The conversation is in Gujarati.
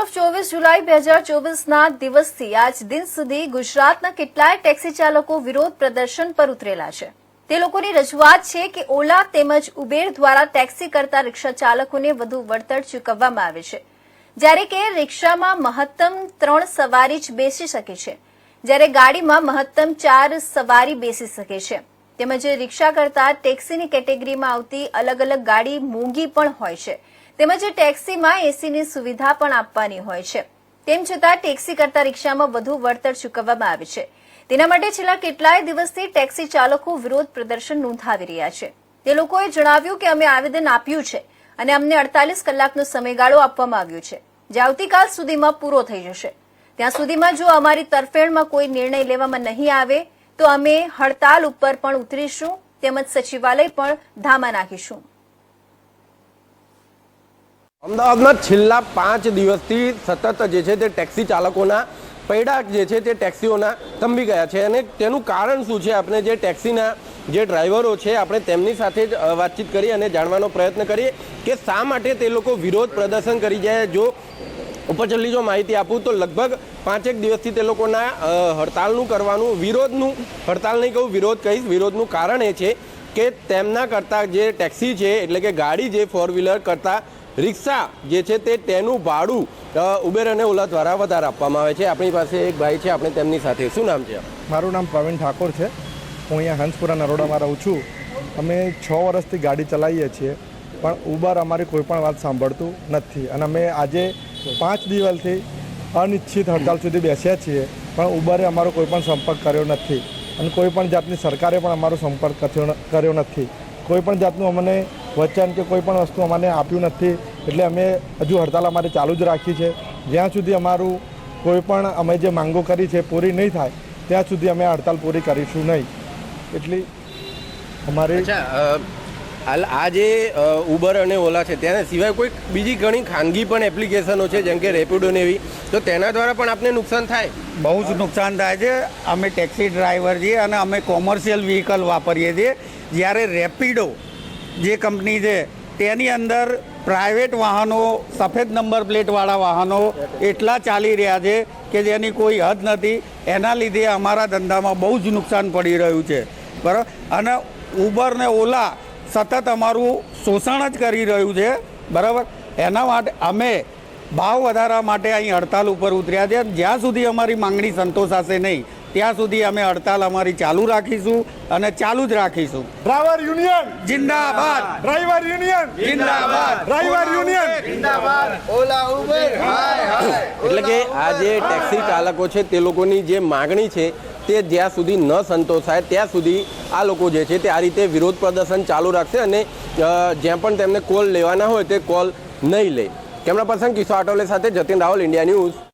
તરફ ચોવીસ જુલાઈ બે હજાર ચોવીસના દિવસથી આજ દિન સુધી ગુજરાતના કેટલાય ટેક્સી ચાલકો વિરોધ પ્રદર્શન પર ઉતરેલા છે. તે લોકોની રજૂઆત છે કે ઓલા તેમજ ઉબેર દ્વારા ટેક્સી કરતા રિક્ષા ચાલકોને વધુ વળતર ચૂકવવામાં આવે છે. જ્યારે કે રિક્ષામાં મહત્તમ ત્રણ સવારી જ બેસી શકે છે. જ્યારે ગાડીમાં મહત્તમ ચાર સવારી બેસી શકે છે. તેમજ રિક્ષા કરતા ટેક્સીની કેટેગરીમાં આવતી અલગ અલગ ગાડી મોંઘી પણ હોય છે. તેમજ ટેક્સીમાં એસીની સુવિધા પણ આપવાની હોય છે. તેમ છતાં ટેક્સી કરતા રિક્ષામાં વધુ વળતર ચૂકવવામાં આવે છે. તેના માટે છેલ્લા કેટલાય દિવસથી ટેક્સી ચાલકો વિરોધ પ્રદર્શન નોંધાવી રહ્યા છે. તે લોકોએ જણાવ્યું કે અમે આવેદન આપ્યું છે અને અમને અડતાલીસ કલાકનો સમયગાળો આપવામાં આવ્યો છે. જે આવતીકાલ સુધીમાં પૂરો થઈ જશે. ત્યાં સુધીમાં જો અમારી તરફેણમાં કોઈ નિર્ણય લેવામાં નહીં આવે, તો અમે હડતાલ ઉપર પણ ઉતરીશું, તેમજ સચિવાલય પણ ધામા નાખીશું. અમદાવાદમાં છેલ્લા પાંચ દિવસથી સતત જે છે તે ટેક્સી ચાલકોના પૈડા જે છે તે ટેક્સીઓના થંભી ગયા છે અને તેનું કારણ શું છે? આપણે જે ટેક્સીના જે ડ્રાઈવરો છે, આપણે તેમની સાથે જ વાતચીત કરી અને જાણવાનો પ્રયત્ન કરીએ કે શા માટે તે લોકો વિરોધ પ્રદર્શન કરી જાય જો ઉપર જો માહિતી આપું તો લગભગ પાંચેક દિવસથી તે લોકોના હડતાલનું કરવાનું, વિરોધનું, હડતાલ નહીં કહું, વિરોધ કહીશ, વિરોધનું કારણ એ છે કે તેમના કરતાં જે ટેક્સી છે, એટલે કે ગાડી જે ફોર વ્હીલર કરતાં રિક્ષા જે છે તે તેનું ભાડું ઉબેર અને ઓલા દ્વારા વધારે આપવામાં આવે છે. આપણી પાસે એક ભાઈ છે, આપણે તેમની સાથે. શું નામ છે? મારું નામ પ્રવીણ ઠાકોર છે. હું અહીંયા હંસપુરા નરોડામાં રહું છું. અમે છ વર્ષથી ગાડી ચલાવીએ છીએ, પણ ઉબર અમારી કોઈપણ વાત સાંભળતું નથી. અને અમે આજે પાંચ દિવસથી અનિશ્ચિત હડતાલ સુધી બેસ્યા છીએ, પણ ઉબરે અમારો કોઈ પણ સંપર્ક કર્યો નથી. અને કોઈપણ જાતની સરકારે પણ અમારો સંપર્ક કર્યો નથી. કોઈપણ જાતનું અમને વચન કે કોઈપણ વસ્તુ અમને આપ્યું નથી. એટલે અમે હજુ હડતાલ અમારે ચાલુ જ રાખી છે જ્યાં સુધી અમારું કોઈ પણ અમે જે માંગો કરી છે પૂરી નહીં થાય ત્યાં સુધી અમે હડતાલ પૂરી કરીશું નહીં. એટલી અમારી હાલ આ જે ઉબર અને ઓલા છે તેના સિવાય કોઈ બીજી ઘણી ખાનગી પણ એપ્લિકેશનો છે જેમ કે રેપિડો ને એવી તો તેના દ્વારા પણ આપને નુકસાન થાય? બહુ જ નુકસાન થાય છે. અમે ટેક્સી ડ્રાઈવર છીએ અને અમે કોમર્શિયલ વ્હીકલ વાપરીએ છીએ. જ્યારે રેપિડો જે કંપની છે તેની અંદર પ્રાઇવેટ વાહનો, સફેદ નંબર પ્લેટવાળા વાહનો એટલા ચાલી રહ્યા છે કે જેની કોઈ હદ નથી. એના લીધે અમારા ધંધામાં બહુ જ નુકસાન પડી રહ્યું છે. બરાબર? અને ઉબર ને ઓલા સતત અમારું શોષણ જ કરી રહ્યું છે. બરાબર? એના માટે અમે ભાવ વધારા માટે અહીં હડતાલ ઉપર ઉતર્યા છે. જ્યાં સુધી અમારી માંગણી સંતોષાશે નહીં ત્યાં સુધી અમે હડતાલ અમારી ચાલુ રાખીશું અને ચાલુ જ રાખીશું. ડ્રાઈવર યુનિયન જિંદાબાદ. ડ્રાઈવર યુનિયન જિંદાબાદ. ડ્રાઈવર યુનિયન એટલે કે આ જે ટેક્સી ચાલકો છે તે લોકોની જે માગણી છે તે જ્યાં સુધી ન સંતોષાય ત્યાં સુધી આ લોકો જે છે તે આ રીતે વિરોધ પ્રદર્શન ચાલુ રાખશે અને જ્યાં પણ તેમને કોલ લેવાના હોય તે કોલ નહીં લે. કેમેરા પર્સન કિશોર આટોલે સાથે જતીન રાવલ ઇન્ડિયા ન્યૂઝ.